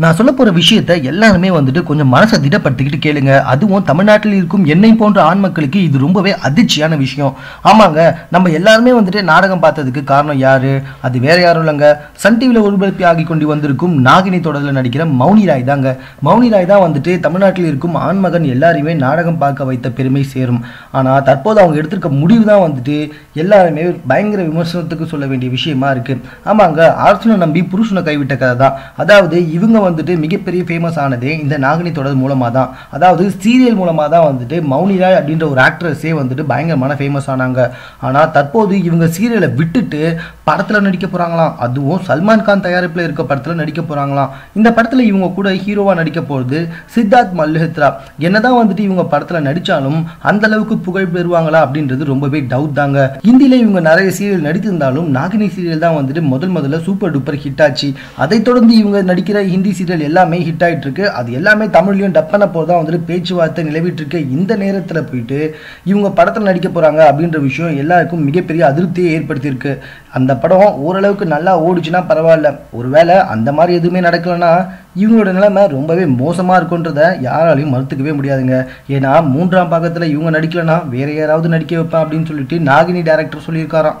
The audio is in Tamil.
நான் சொல்ல போகிற விஷயத்த எல்லாருமே வந்துட்டு கொஞ்சம் மனசை திடப்படுத்திக்கிட்டு கேளுங்க. அதுவும் தமிழ்நாட்டில் இருக்கும் என்னை போன்ற ஆண் மக்களுக்கு இது ரொம்பவே அதிர்ச்சியான விஷயம். ஆமாங்க நம்ம எல்லாருமே வந்துட்டு நாடகம் பார்த்ததுக்கு காரணம் யாரு? அது வேற யாரும் இல்லைங்க. சன் டிவியில் ஒளிபரப்பி ஆகி கொண்டு வந்திருக்கும் நாகினி தொடரில் நடிக்கிற மௌனி ராய் தாங்க. மௌனி ராய் தான் வந்துட்டு தமிழ்நாட்டில் இருக்கும் ஆண்மகன் எல்லாரையுமே நாடகம் பார்க்க வைத்த பெருமை சேரும். ஆனால் தற்போது அவங்க எடுத்திருக்க முடிவு தான் வந்துட்டு எல்லாருமே பயங்கர விமர்சனத்துக்கு சொல்ல வேண்டிய விஷயமா இருக்கு. ஆமாங்க அரசனை நம்பி புருஷனை கைவிட்ட கதை தான். அதாவது இவங்க வந்துட்டு மிகப்பெரிய ஃபேமஸ் ஆனதே இந்த நாகினி தொடர் மூலமாக தான் அதாவது சீரியல் மூலமாக தான் வந்துட்டு மௌனி ராய் அப்படின்ற ஒரு ஆக்ட்ரஸே வந்துட்டு பயங்கரமான ஃபேமஸ் ஆனாங்க. ஆனால் தற்போது இவங்க சீரியலை விட்டுட்டு படத்தில் நடிக்க போகிறாங்களாம் அதுவும் சல்மான் கான் தயாரிப்பில் இருக்க படத்தில் நடிக்க போகிறாங்களாம் இந்த படத்தில் இவங்க கூட ஹீரோவாக நடிக்க போகிறது சித்தார்த் மல்ஹோத்ரா. என்னதான் வந்துட்டு இவங்க படத்தில் நடித்தாலும் அந்த அளவுக்கு புகழ் பெறுவாங்களா அப்படின்றது ரொம்பவே டவுட் தாங்க. ஹிந்தியில் இவங்க நிறைய சீரியல் நடித்திருந்தாலும் நாகினி சீரியல் தான் வந்துட்டு முதல் முதல்ல சூப்பர் டூப்பர் ஹிட் ஆச்சு. அதைத் தொடர்ந்து இவங்க நடிக்கிற ஹிந்தி சீரியல் எல்லாமே ஹிட் ஆயிட்டு இருக்கு அது எல்லாமே தமிழ்லையும் டப் பண்ண போகிறதா வந்துட்டு பேச்சுவார்த்தை நிலவிட்டு இருக்கு இந்த நேரத்தில் போயிட்டு இவங்க படத்தில் நடிக்க போகிறாங்க அப்படின்ற விஷயம் எல்லாருக்கும் மிகப்பெரிய அதிருப்தியை ஏற்படுத்தியிருக்கு. அந்த படம் ஓரளவுக்கு நல்லா ஓடிச்சுன்னா பரவாயில்ல. ஒருவேளை அந்த மாதிரி எதுவுமே நடக்கலைன்னா இவங்களோட நிலைமை ரொம்பவே மோசமாக இருக்குன்றத யாராலையும் மறுத்துக்கவே முடியாதுங்க. ஏன்னா மூன்றாம் பாகத்தில் இவங்க நடிக்கலைன்னா வேற யாராவது நடிக்க வைப்பேன் அப்படின்னு சொல்லிட்டு நாகினி டேரக்டர் சொல்லியிருக்காராம்.